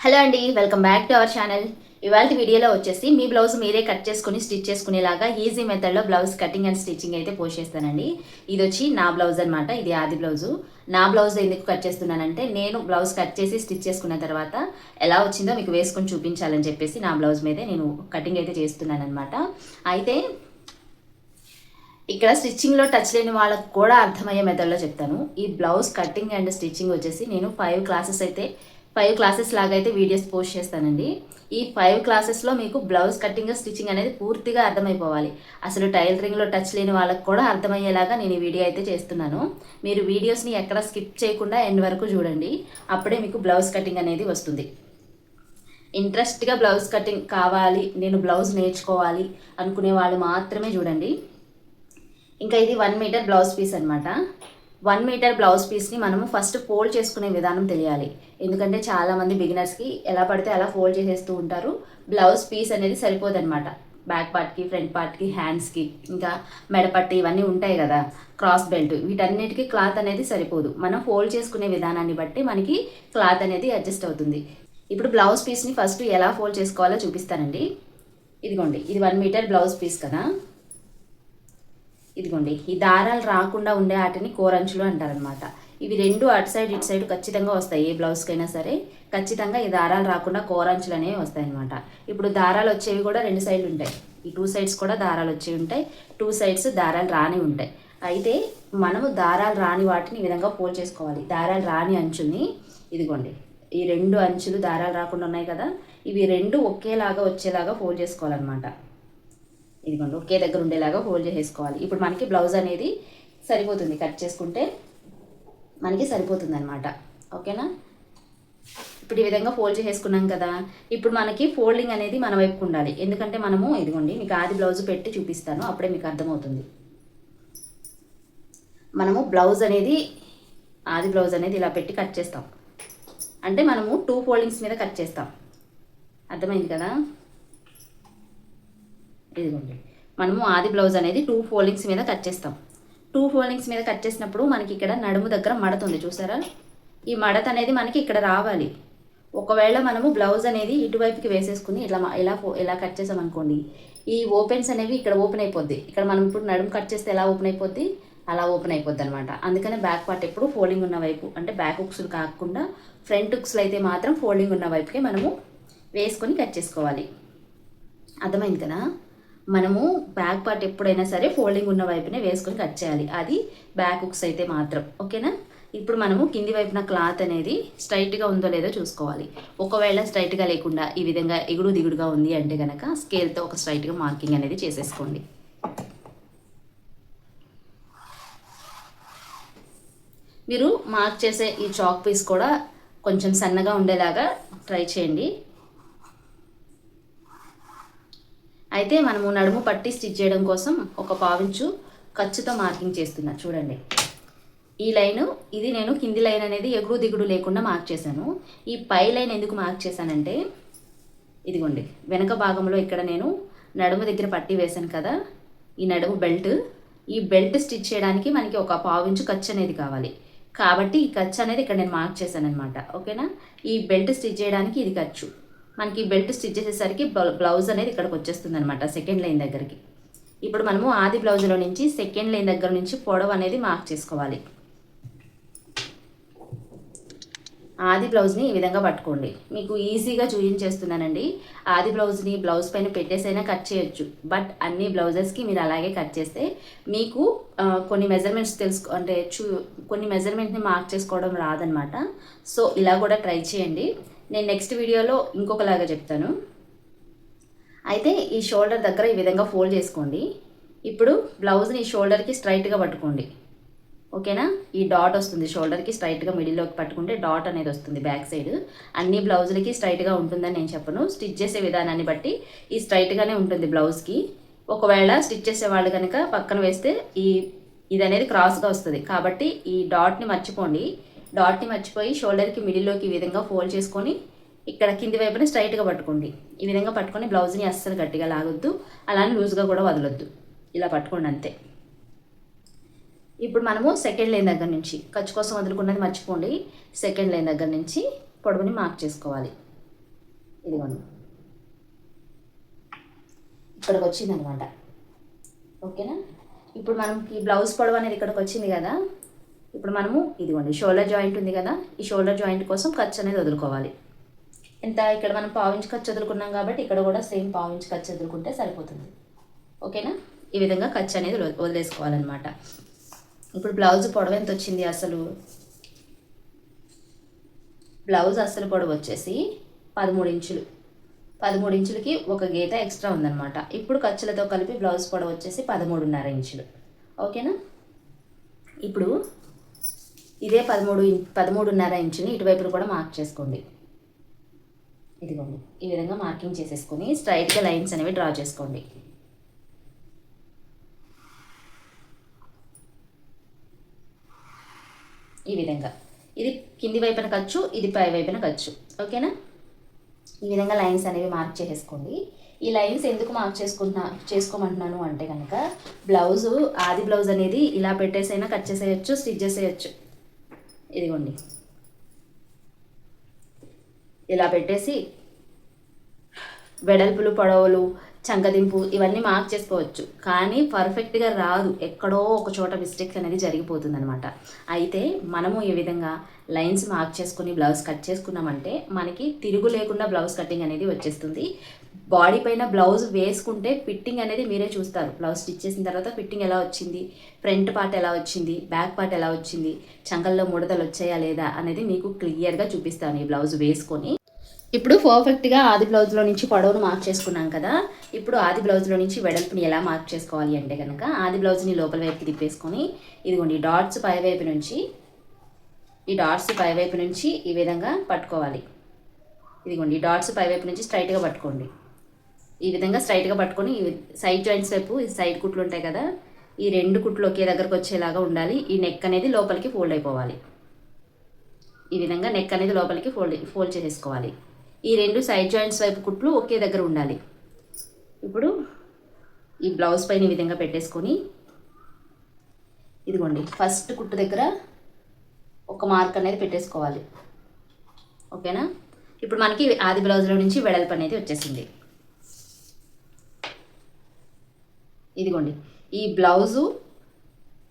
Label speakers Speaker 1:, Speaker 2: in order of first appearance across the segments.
Speaker 1: Hello అండి welcome back to our channel ఇవాళ వీడియోలో వచ్చేసి మీ బ్లౌజ్ మీరే కట్ చేసుకుని స్టిచ్ చేసుకునేలాగా ఈజీ మెథడ్లో బ్లౌజ్ కటింగ్ అండ్ స్టిచ్చింగ్ అయితే పోస్ట్ చేస్తానండి. ఇది వచ్చి నా బ్లౌజ్ అనమాట ఇది ఆది బ్లౌజు నా బ్లౌజ్ ఎందుకు కట్ చేస్తున్నానంటే నేను బ్లౌజ్ కట్ చేసి స్టిచ్ చేసుకున్న తర్వాత ఎలా వచ్చిందో మీకు వేసుకొని చూపించాలని చెప్పేసి నా బ్లౌజ్ మీదే నేను కటింగ్ అయితే చేస్తున్నాను అనమాట అయితే ఇక్కడ స్టిచ్చింగ్లో టచ్ లేని వాళ్ళకు కూడా అర్థమయ్యే మెథడ్లో చెప్తాను. ఈ బ్లౌజ్ కటింగ్ అండ్ స్టిచ్చింగ్ వచ్చేసి నేను ఫైవ్ క్లాసెస్ అయితే ఫైవ్ క్లాసెస్ లాగా అయితే వీడియోస్ పోస్ట్ చేస్తానండి. ఈ ఫైవ్ క్లాసెస్లో మీకు బ్లౌజ్ కటింగ్ స్టిచ్చింగ్ అనేది పూర్తిగా అర్థమైపోవాలి. అసలు టైలరింగ్లో టచ్ లేని వాళ్ళకి కూడా అర్థమయ్యేలాగా నేను ఈ వీడియో అయితే చేస్తున్నాను. మీరు వీడియోస్ని ఎక్కడ స్కిప్ చేయకుండా ఎండ్ వరకు చూడండి. అప్పుడే మీకు బ్లౌజ్ కటింగ్ అనేది వస్తుంది. ఇంట్రెస్ట్గా బ్లౌజ్ కటింగ్ కావాలి నేను బ్లౌజ్ నేర్చుకోవాలి అనుకునే వాళ్ళు మాత్రమే చూడండి. ఇంకా ఇది వన్ మీటర్ బ్లౌజ్ పీస్ అనమాట వన్ మీటర్ బ్లౌజ్ పీస్ని మనము ఫస్ట్ ఫోల్డ్ చేసుకునే విధానం తెలియాలి. ఎందుకంటే చాలామంది బిగినర్స్కి ఎలా పడితే అలా ఫోల్డ్ చేసేస్తూ ఉంటారు. బ్లౌజ్ పీస్ అనేది సరిపోదన్నమాట. బ్యాక్ పార్ట్కి ఫ్రంట్ పార్ట్కి హ్యాండ్స్కి ఇంకా మెడపట్టి ఇవన్నీ ఉంటాయి కదా. క్రాస్ బెల్ట్ వీటన్నిటికీ క్లాత్ అనేది సరిపోదు. మనం ఫోల్డ్ చేసుకునే విధానాన్ని బట్టి మనకి క్లాత్ అనేది అడ్జస్ట్ అవుతుంది. ఇప్పుడు బ్లౌజ్ పీస్ని ఫస్ట్ ఎలా ఫోల్డ్ చేసుకోవాలో చూపిస్తానండి. ఇదిగోండి ఇది వన్ మీటర్ బ్లౌజ్ పీస్ కదా. ఇదిగోండి ఈ దారాలు రాకుండా ఉండే వాటిని కోరంచులు అంటారనమాట ఇవి రెండు అటు సైడ్ ఇటు సైడ్ ఖచ్చితంగా వస్తాయి ఏ బ్లౌజ్కైనా సరే. ఖచ్చితంగా ఈ దారాలు రాకుండా కోరంచులు అనేవి వస్తాయి అనమాట ఇప్పుడు దారాలు వచ్చేవి కూడా రెండు సైడ్లు ఉంటాయి. ఈ టూ సైడ్స్ కూడా దారాలు వచ్చేవి ఉంటాయి. టూ సైడ్స్ దారాలు రాని ఉంటాయి. అయితే మనము దారాలు రాని వాటిని ఈ విధంగా పోల్ చేసుకోవాలి. దారాలు రాని అంచుని ఇదిగోండి ఈ రెండు అంచులు దారాలు రాకుండా ఉన్నాయి కదా. ఇవి రెండు ఒకేలాగా వచ్చేలాగా ఫోల్డ్ చేసుకోవాలన్నమాట. ఇదిగోండి ఒకే దగ్గర ఉండేలాగా హోల్డ్ చేసేసుకోవాలి. ఇప్పుడు మనకి బ్లౌజ్ అనేది సరిపోతుంది. కట్ చేసుకుంటే మనకి సరిపోతుంది అనమాట ఓకేనా? ఇప్పుడు ఈ విధంగా ఫోల్డ్ చేసేసుకున్నాం కదా. ఇప్పుడు మనకి ఫోల్డింగ్ అనేది మన వైపుకు ఉండాలి. ఎందుకంటే మనము ఇదిగోండి మీకు ఆది బ్లౌజ్ పెట్టి చూపిస్తాను. అప్పుడే మీకు అర్థమవుతుంది. మనము బ్లౌజ్ అనేది ఆది బ్లౌజ్ అనేది ఇలా పెట్టి కట్ చేస్తాం. అంటే మనము టూ ఫోల్డింగ్స్ మీద కట్ చేస్తాం. అర్థమైంది కదా? ఇదిగోండి. మనము ఆది బ్లౌజ్ అనేది టూ ఫోల్డింగ్స్ మీద కట్ చేస్తాం. టూ ఫోల్డింగ్స్ మీద కట్ చేసినప్పుడు మనకి ఇక్కడ నడుము దగ్గర మడత ఉంది చూసారా? ఈ మడత అనేది మనకి ఇక్కడ రావాలి. ఒకవేళ మనము బ్లౌజ్ అనేది ఇటువైపుకి వేసేసుకుని ఇలా ఎలా ఇలా ఇలా కట్ చేసామనుకోండి ఈ ఓపెన్స్ అనేవి ఇక్కడ ఓపెన్ అయిపోద్ది. ఇక్కడ మనం ఇప్పుడు నడుము కట్ చేస్తే ఎలా ఓపెన్ అయిపోద్ది? అలా ఓపెన్ అయిపోద్ది అనమాట అందుకనే బ్యాక్ పార్ట్ ఎప్పుడు ఫోల్డింగ్ ఉన్న వైపు అంటే బ్యాక్ హుక్స్లు కాకుండా ఫ్రంట్ హుక్స్లు అయితే మాత్రం ఫోల్డింగ్ ఉన్న వైపుకే మనము వేసుకొని కట్ చేసుకోవాలి. అర్థమైంది కదా? మనము బ్యాక్ పార్ట్ ఎప్పుడైనా సరే ఫోల్డింగ్ ఉన్న వైపునే వేసుకొని కట్ చేయాలి. అది బ్యాక్ హుక్స్ అయితే మాత్రం. ఓకేనా ఇప్పుడు మనము కింది వైపున క్లాత్ అనేది స్ట్రైట్గా ఉందో లేదో చూసుకోవాలి. ఒకవేళ స్ట్రైట్గా లేకుండా ఈ విధంగా ఎగుడు దిగుడుగా ఉంది అంటే కనుక స్కేల్తో ఒక స్ట్రైట్గా మార్కింగ్ అనేది చేసేసుకోండి. మీరు మార్క్ చేసే ఈ చాక్ పీస్ కూడా కొంచెం సన్నగా ఉండేలాగా ట్రై చేయండి. అయితే మనము నడుము పట్టి స్టిచ్ చేయడం కోసం ఒక పావించు ఖర్చుతో మార్కింగ్ చేస్తున్నా. చూడండి. ఈ లైను ఇది నేను కింది లైన్ అనేది ఎగుడు దిగుడు లేకుండా మార్క్ చేశాను. ఈ పై లైన్ ఎందుకు మార్క్ చేశానంటే ఇదిగోండి. వెనక భాగంలో ఇక్కడ నేను నడుము దగ్గర పట్టి వేశాను కదా ఈ నడుము బెల్ట్. ఈ బెల్ట్ స్టిచ్ చేయడానికి మనకి ఒక పావించు ఖర్చు అనేది కావాలి. కాబట్టి ఈ ఖర్చు అనేది ఇక్కడ నేను మార్క్ చేశాను అనమాట ఓకేనా? ఈ బెల్ట్ స్టిచ్ చేయడానికి ఇది ఖర్చు. మనకి బెల్ట్ స్టిచ్ చేసేసరికి బ్లౌ- బ్లౌజ్ అనేది ఇక్కడికి వచ్చేస్తుంది అనమాట సెకండ్ లైన్ దగ్గరికి. ఇప్పుడు మనము ఆది బ్లౌజ్లో నుంచి సెకండ్ లైన్ దగ్గర నుంచి పొడవు అనేది మార్క్ చేసుకోవాలి. ఆది బ్లౌజ్ని ఈ విధంగా పట్టుకోండి. మీకు ఈజీగా చూపించేస్తున్నానండి. ఆది బ్లౌజ్ని బ్లౌజ్ పైన పెట్టేసైనా కట్ చేయొచ్చు. బట్ అన్ని బ్లౌజెస్కి మీరు అలాగే కట్ చేస్తే మీకు కొన్ని మెజర్మెంట్స్ తెలుసుకో అంటే చూ కొన్ని మెజర్మెంట్ని మార్క్ చేసుకోవడం రాదనమాట సో ఇలా కూడా ట్రై చేయండి. నేను నెక్స్ట్ వీడియోలో ఇంకొకలాగా చెప్తాను. అయితే ఈ షోల్డర్ దగ్గర ఈ విధంగా ఫోల్డ్ చేసుకోండి. ఇప్పుడు బ్లౌజ్ని ఈ షోల్డర్కి స్ట్రైట్గా పట్టుకోండి. ఓకేనా? ఈ డాట్ వస్తుంది షోల్డర్కి స్ట్రైట్గా మిడిల్లోకి పట్టుకుంటే డాట్ అనేది వస్తుంది బ్యాక్ సైడ్ అన్ని బ్లౌజులకి స్ట్రైట్గా ఉంటుందని నేను చెప్పను. స్టిచ్ చేసే విధానాన్ని బట్టి ఈ స్ట్రైట్గానే ఉంటుంది బ్లౌజ్కి ఒకవేళ స్టిచ్ చేసే వాళ్ళు కనుక పక్కన వేస్తే ఈ ఇది అనేది క్రాస్గా వస్తుంది. కాబట్టి ఈ డాట్ని మర్చిపోండి. డాట్ని మర్చిపోయి షోల్డర్కి మిడిల్లోకి ఈ విధంగా ఫోల్డ్ చేసుకొని ఇక్కడ కింది వైపున స్ట్రైట్గా పట్టుకోండి. ఈ విధంగా పట్టుకొని బ్లౌజ్ని అస్సలు గట్టిగా లాగొద్దు. అలానే లూజ్గా కూడా వదలొద్దు. ఇలా పట్టుకోండి అంతే. ఇప్పుడు మనము సెకండ్ లైన్ దగ్గర నుంచి ఖర్చు కోసం వదులుకున్నది మర్చిపోండి. సెకండ్ లైన్ దగ్గర నుంచి పొడవుని మార్క్ చేసుకోవాలి. ఇదిగోండి. ఇక్కడికి వచ్చింది అనమాట ఓకేనా? ఇప్పుడు మనకి బ్లౌజ్ పొడవు అనేది ఇక్కడికి వచ్చింది కదా? ఇప్పుడు మనము ఇదిగోండి షోల్డర్ జాయింట్ ఉంది కదా ఈ షోల్డర్ జాయింట్ కోసం ఖర్చు అనేది వదులుకోవాలి. ఎంత ఇక్కడ మనం పావించి ఖర్చు వదులుకున్నాం కాబట్టి ఇక్కడ కూడా సేమ్ పావించి ఖర్చు వదులుకుంటే సరిపోతుంది. ఓకేనా? ఈ విధంగా ఖర్చు అనేది వదిలేసుకోవాలన్నమాట. ఇప్పుడు బ్లౌజ్ పొడవు ఎంత వచ్చింది అసలు? బ్లౌజ్ అసలు పొడవు వచ్చేసి పదమూడు ఇంచులు. పదమూడు ఇంచులకి ఒక గీత ఎక్స్ట్రా ఉందన్నమాట. ఇప్పుడు ఖర్చులతో కలిపి బ్లౌజ్ పొడవు వచ్చేసి పదమూడున్నర ఇంచులు. ఓకేనా? ఇప్పుడు ఇదే పదమూడు ఇం- పదమూడున్నర ఇంచుని ఇటువైపును కూడా మార్క్ చేసుకోండి. ఇదిగోండి ఈ విధంగా మార్కింగ్ చేసేసుకొని స్ట్రైట్గా లైన్స్ అనేవి డ్రా చేసుకోండి. ఈ విధంగా. ఇది కింది వైపున ఖర్చు ఇది పై వైపున ఖర్చు. ఓకేనా? ఈ విధంగా లైన్స్ అనేవి మార్క్ చేసేసుకోండి. ఈ లైన్స్ ఎందుకు మార్క్ చేసుకుంటున్నా చేసుకోమంటున్నాను అంటే కనుక బ్లౌజు ఆది బ్లౌజ్ అనేది ఇలా పెట్టేసైనా కట్ చేసేయచ్చు స్టిచ్ చేసేయచ్చు. ఇదిగోండి. ఇలా పెట్టేసి వెడల్పులు పొడవులు చంకదింపు ఇవన్నీ మార్క్ చేసుకోవచ్చు. కానీ పర్ఫెక్ట్గా రాదు. ఎక్కడో ఒక చోట మిస్టేక్స్ అనేది జరిగిపోతుంది అనమాట అయితే మనము ఈ విధంగా లైన్స్ మార్క్ చేసుకుని బ్లౌజ్ కట్ చేసుకున్నామంటే మనకి తిరుగు లేకుండా బ్లౌజ్ కటింగ్ అనేది వచ్చేస్తుంది. బాడీ పైన బ్లౌజ్ వేసుకుంటే ఫిట్టింగ్ అనేది మీరే చూస్తారు. బ్లౌజ్ స్టిచ్ చేసిన తర్వాత ఫిట్టింగ్ ఎలా వచ్చింది? ఫ్రంట్ పార్ట్ ఎలా వచ్చింది? బ్యాక్ పార్ట్ ఎలా వచ్చింది? చంకల్లో ముడతలు వచ్చాయా లేదా అనేది మీకు క్లియర్గా చూపిస్తాను ఈ బ్లౌజ్ వేసుకొని. ఇప్పుడు పర్ఫెక్ట్గా ఆది బ్లౌజ్లో నుంచి పొడవును మార్క్ చేసుకున్నాం కదా ఇప్పుడు ఆది బ్లౌజ్లో నుంచి వెడల్పుని ఎలా మార్క్ చేసుకోవాలి అంటే కనుక ఆది బ్లౌజ్ని లోపల వైపుకి తిప్పేసుకొని ఇదిగోండి డాట్స్ పై వైపు నుంచి ఈ డాట్స్ పై వైపు నుంచి ఈ విధంగా పట్టుకోవాలి. ఇదిగోండి ఈ డాట్స్ పై వైపు నుంచి స్ట్రైట్గా పట్టుకోండి. ఈ విధంగా స్ట్రైట్గా పట్టుకొని ఈ సైడ్ జాయింట్స్ వైపు ఈ సైడ్ కుట్లు ఉంటాయి కదా ఈ రెండు కుట్లు ఒకే దగ్గరకు వచ్చేలాగా ఉండాలి. ఈ నెక్ అనేది లోపలికి ఫోల్డ్ అయిపోవాలి. ఈ విధంగా నెక్ అనేది లోపలికి ఫోల్డ్ ఫోల్డ్ చేసేసుకోవాలి. ఈ రెండు సైడ్ జాయింట్స్ వైపు కుట్లు ఒకే దగ్గర ఉండాలి. ఇప్పుడు ఈ బ్లౌజ్ పైన ఈ విధంగా పెట్టేసుకొని ఇదిగోండి ఫస్ట్ కుట్టు దగ్గర ఒక మార్క్ అనేది పెట్టేసుకోవాలి. ఓకేనా? ఇప్పుడు మనకి ఆది బ్లౌజ్లో నుంచి వెడల్పు అనేది వచ్చేసింది. ఇదిగోండి ఈ బ్లౌజు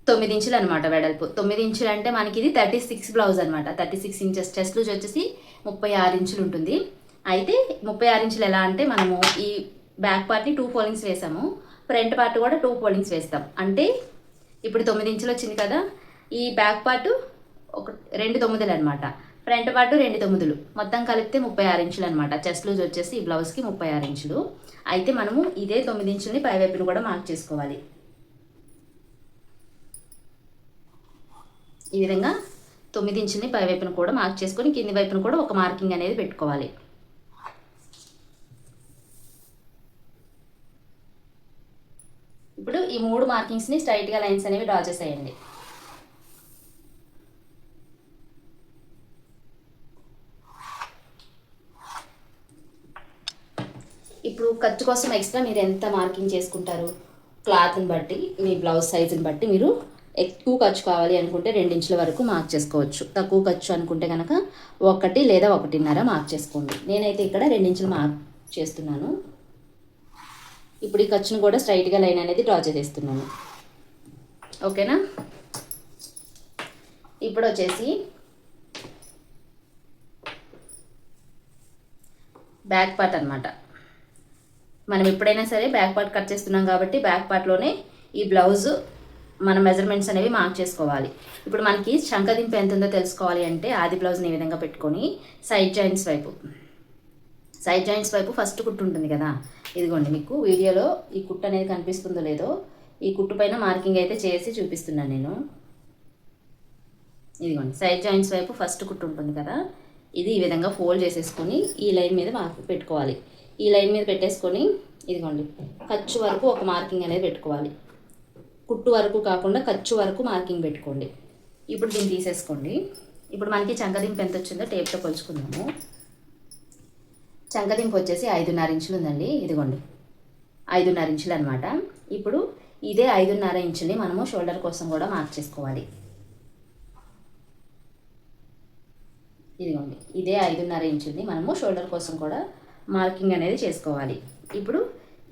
Speaker 1: తొమ్మిది ఇంచులు అనమాట వెడల్పు. తొమ్మిది ఇంచులు అంటే మనకి ఇది థర్టీ సిక్స్ బ్లౌజ్ అనమాట thirty six inches chest loose వచ్చేసి ముప్పై ఆరు ఇంచులు ఉంటుంది. అయితే ముప్పై ఆరు ఇంచులు ఎలా అంటే మనము ఈ బ్యాక్ పార్ట్ని టూ ఫోల్డింగ్స్ వేసాము. ఫ్రంట్ పార్ట్ కూడా టూ ఫోల్డింగ్స్ వేస్తాం. అంటే ఇప్పుడు తొమ్మిది ఇంచులు వచ్చింది కదా ఈ బ్యాక్ పార్ట్ ఒక రెండు తొమ్మిదిలు అనమాట ఫ్రంట్ పార్ట్ రెండు తొమ్మిదిలు. మొత్తం కలిపితే ముప్పై ఆరు ఇంచులు అనమాట చెస్ట్ లూజ్ వచ్చేసి ఈ బ్లౌజ్కి ముప్పై ఆరు ఇంచులు. అయితే మనము ఇదే తొమ్మిది ఇంచుల్ని పై వైపును కూడా మార్క్ చేసుకోవాలి. ఈ విధంగా తొమ్మిది ఇంచుల్ని పైవైపును కూడా మార్క్ చేసుకొని కింది వైపును కూడా ఒక మార్కింగ్ అనేది పెట్టుకోవాలి. ఇప్పుడు ఈ మూడు మార్కింగ్స్ని స్ట్రైట్గా లైన్స్ అనేవి డ్రా చేసేయండి. ఇప్పుడు ఖర్చు కోసం ఎక్స్ట్రా మీరు ఎంత మార్కింగ్ చేసుకుంటారు? క్లాత్ని బట్టి మీ బ్లౌజ్ సైజుని బట్టి మీరు ఎక్కువ ఖర్చు కావాలి అనుకుంటే రెండించుల వరకు మార్క్ చేసుకోవచ్చు. తక్కువ ఖర్చు అనుకుంటే కనుక ఒకటి లేదా ఒకటిన్నర మార్క్ చేసుకోండి. నేనైతే ఇక్కడ రెండించులు మార్క్ చేస్తున్నాను. ఇప్పుడు ఈ ఖర్చును కూడా స్ట్రైట్గా లైన్ అనేది డ్రా చేసేస్తున్నాను. ఓకేనా? ఇప్పుడు వచ్చేసి బ్యాక్ పార్ట్ అనమాట మనం ఎప్పుడైనా సరే బ్యాక్ పార్ట్ కట్ చేస్తున్నాం కాబట్టి బ్యాక్ పార్ట్లోనే ఈ బ్లౌజ్ మన మెజర్మెంట్స్ అనేవి మార్క్ చేసుకోవాలి. ఇప్పుడు మనకి శంఖదింపు ఎంత ఉందో తెలుసుకోవాలి అంటే ఆది బ్లౌజ్ని ఈ విధంగా పెట్టుకొని సైడ్ జాయింట్స్ వైపు. సైడ్ జాయింట్స్ వైపు ఫస్ట్ కుట్టు ఉంటుంది కదా. ఇదిగోండి మీకు వీడియోలో ఈ కుట్టు అనేది కనిపిస్తుందో లేదో ఈ కుట్టు పైన మార్కింగ్ అయితే చేసి చూపిస్తున్నాను నేను. ఇదిగోండి సైడ్ జాయింట్స్ వైపు ఫస్ట్ కుట్టు ఉంటుంది కదా. ఇది ఈ విధంగా ఫోల్డ్ చేసేసుకొని ఈ లైన్ మీద మార్క్ పెట్టుకోవాలి. ఈ లైన్ మీద పెట్టేసుకొని ఇదిగోండి ఖర్చు వరకు ఒక మార్కింగ్ అనేది పెట్టుకోవాలి. కుట్టు వరకు కాకుండా ఖర్చు వరకు మార్కింగ్ పెట్టుకోండి. ఇప్పుడు దీన్ని తీసేసుకోండి. ఇప్పుడు మనకి చంకదింపు ఎంత వచ్చిందో టేప్తో కొలుచుకుందాము చంకదింపు వచ్చేసి ఐదున్నర ఇంచులు ఉందండి ఇదిగోండి. ఐదున్నర ఇంచులు అనమాట ఇప్పుడు ఇదే ఐదున్నర ఇంచుని మనము షోల్డర్ కోసం కూడా మార్క్ చేసుకోవాలి. ఇదిగోండి. ఇదే ఐదున్నర ఇంచుని మనము షోల్డర్ కోసం కూడా మార్కింగ్ అనేది చేసుకోవాలి. ఇప్పుడు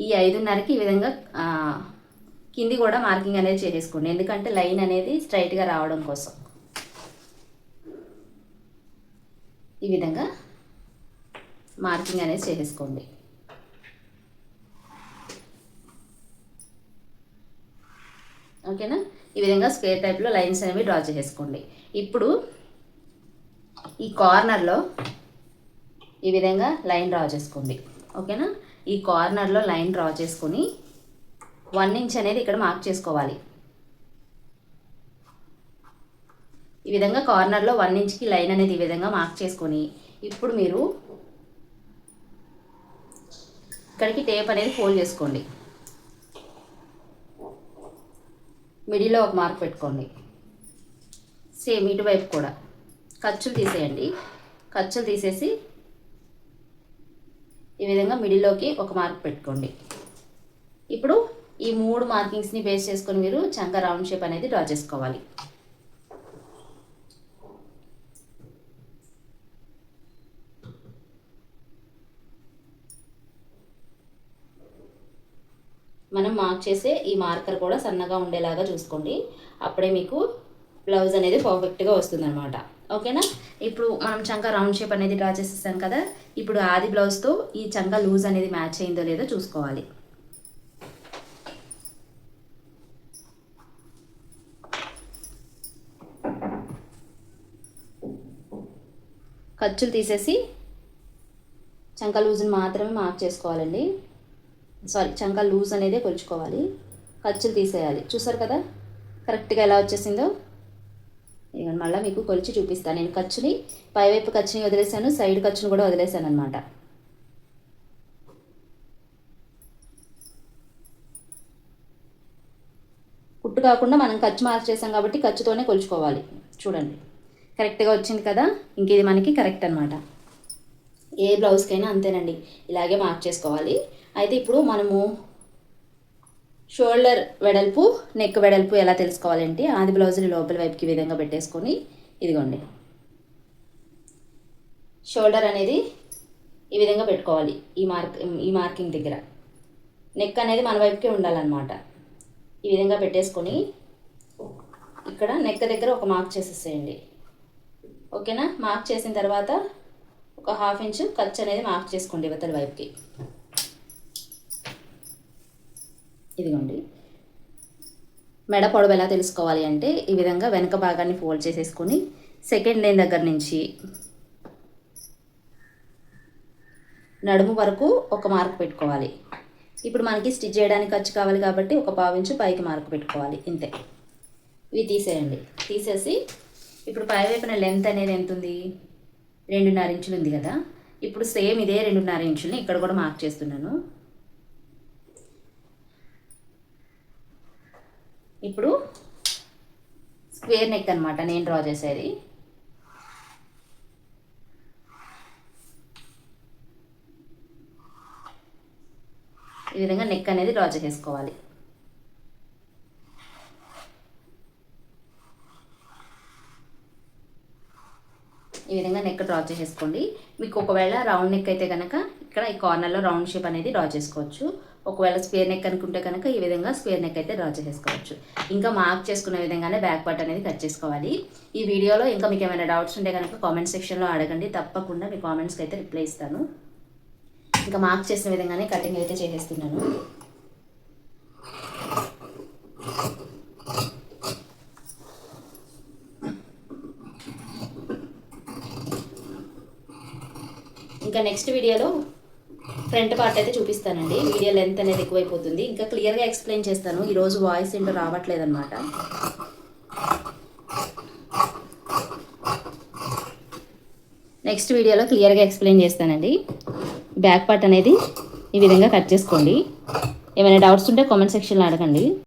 Speaker 1: ఈ ఐదున్నరకి ఈ విధంగా కింది కూడా మార్కింగ్ అనేది చేసేసుకోండి. ఎందుకంటే లైన్ అనేది స్ట్రైట్గా రావడం కోసం. ఈ విధంగా మార్కింగ్ అనేది చేసేసుకోండి. ఓకేనా? ఈ విధంగా స్క్వేర్ టైప్లో లైన్స్ అనేవి డ్రా చేసేసుకోండి. ఇప్పుడు ఈ కార్నర్లో ఈ విధంగా లైన్ డ్రా చేసుకోండి. ఓకేనా? ఈ కార్నర్లో లైన్ డ్రా చేసుకొని వన్ ఇంచ్ అనేది ఇక్కడ మార్క్ చేసుకోవాలి. ఈ విధంగా కార్నర్లో వన్ ఇంచ్కి లైన్ అనేది ఈ విధంగా మార్క్ చేసుకొని ఇప్పుడు మీరు ఇక్కడికి టేప్ అనేది ఫోల్డ్ చేసుకోండి. మిడిల్లో ఒక మార్క్ పెట్టుకోండి. సేమ్ ఇటువైపు కూడా. ఖర్చులు తీసేయండి. ఖర్చులు తీసేసి ఈ విధంగా మిడిల్లోకి ఒక మార్క్ పెట్టుకోండి. ఇప్పుడు ఈ మూడు మార్కింగ్స్ని బేస్ చేసుకొని మీరు చంక రౌండ్ షేప్ అనేది డ్రా చేసుకోవాలి. మనం మార్క్ చేసే ఈ మార్కర్ కూడా సన్నగా ఉండేలాగా చూసుకోండి. అప్పుడే మీకు బ్లౌజ్ అనేది పర్ఫెక్ట్గా వస్తుందన్నమాట. ఓకేనా? ఇప్పుడు మనం చంక రౌండ్ షేప్ అనేది డ్రా చేసేసాం కదా. ఇప్పుడు ఆది బ్లౌజ్తో ఈ చంక లూజ్ అనేది మ్యాచ్ అయిందో లేదో చూసుకోవాలి. ఖర్చులు తీసేసి చంక లూజ్ని మాత్రమే మార్క్ చేసుకోవాలండి. సారీ చంక లూజ్ అనేది కొలుచుకోవాలి. ఖర్చులు తీసేయాలి. చూసారు కదా? కరెక్ట్గా ఎలా వచ్చేసిందో? ఇదిగోండి మళ్ళీ మీకు కొలిచి చూపిస్తాను నేను ఖర్చుని పైవైపు ఖర్చుని వదిలేసాను సైడ్ ఖర్చుని కూడా వదిలేసాను అనమాట కుట్టు కాకుండా మనం ఖర్చు మార్క్ చేసాం కాబట్టి ఖర్చుతోనే కొలుచుకోవాలి. చూడండి. కరెక్ట్గా వచ్చింది కదా? ఇంక ఇది మనకి కరెక్ట్ అనమాట ఏ బ్లౌజ్కైనా అంతేనండి. ఇలాగే మార్క్ చేసుకోవాలి అయితే ఇప్పుడు మనము షోల్డర్ వెడల్పు నెక్ వెడల్పు ఎలా తెలుసుకోవాలంటే ఆది బ్లౌజ్ని లోపల వైపుకి ఈ విధంగా పెట్టేసుకొని ఇదిగోండి. షోల్డర్ అనేది ఈ విధంగా పెట్టుకోవాలి ఈ మార్క్ ఈ మార్కింగ్ దగ్గర. నెక్ అనేది మన వైపుకే ఉండాలన్నమాట. ఈ విధంగా పెట్టేసుకొని ఇక్కడ నెక్ దగ్గర ఒక మార్క్ చేసేసేయండి. ఓకేనా? మార్క్ చేసిన తర్వాత ఒక హాఫ్ ఇంచ్ ఖర్చు అనేది మార్క్ చేసుకోండి ఇవతల వైపుకి. ఇదిగోండి. మెడ పొడవు ఎలా తెలుసుకోవాలి అంటే ఈ విధంగా వెనక భాగాన్ని ఫోల్డ్ చేసేసుకొని సెకండ్ లైన్ దగ్గర నుంచి నడుము వరకు ఒక మార్క్ పెట్టుకోవాలి. ఇప్పుడు మనకి స్టిచ్ చేయడానికి ఖర్చు కావాలి కాబట్టి ఒక పావించు పైకి మార్క్ పెట్టుకోవాలి. ఇంతే. ఇవి తీసేయండి. తీసేసి ఇప్పుడు పై వైపున లెంత్ అనేది ఎంత ఉంది? రెండున్నర ఇంచులు ఉంది కదా. ఇప్పుడు సేమ్ ఇదే రెండున్నర ఇంచుల్ని ఇక్కడ కూడా మార్క్ చేస్తున్నాను. ఇప్పుడు స్క్వేర్ నెక్ అనమాట నేను డ్రా చేసేది. ఈ విధంగా నెక్ అనేది డ్రా చేసేసుకోవాలి. ఈ విధంగా నెక్ డ్రా చేసేసుకోండి. మీకు ఒకవేళ రౌండ్ నెక్ అయితే కనుక ఇక్కడ ఈ కార్నర్లో రౌండ్ షేప్ అనేది డ్రా చేసుకోవచ్చు. ఒకవేళ స్క్వేర్ నెక్ అనుకుంటే కనుక ఈ విధంగా స్క్వేర్ నెక్ అయితే డ్రా చేసేసుకోవచ్చు. ఇంకా మార్క్ చేసుకునే విధంగానే బ్యాక్ పార్ట్ అనేది కట్ చేసుకోవాలి. ఈ వీడియోలో ఇంకా మీకు ఏమైనా డౌట్స్ ఉంటే కనుక కామెంట్ సెక్షన్లో అడగండి. తప్పకుండా మీ కామెంట్స్కి అయితే రిప్లై ఇస్తాను. ఇంకా మార్క్ చేసిన విధంగానే కటింగ్ అయితే చేసేస్తున్నాను. ఇంకా నెక్స్ట్ వీడియోలో ఫ్రంట్ పార్ట్ అయితే చూపిస్తానండి. వీడియో లెంత్ అనేది ఎక్కువైపోతుంది. ఇంకా క్లియర్గా ఎక్స్ప్లెయిన్ చేస్తాను. ఈరోజు వాయిస్ ఏంటో రావట్లేదు అనమాట నెక్స్ట్ వీడియోలో క్లియర్గా ఎక్స్ప్లెయిన్ చేస్తానండి. బ్యాక్ పార్ట్ అనేది ఈ విధంగా కట్ చేసుకోండి. ఏమైనా డౌట్స్ ఉంటే కామెంట్ సెక్షన్లో అడగండి.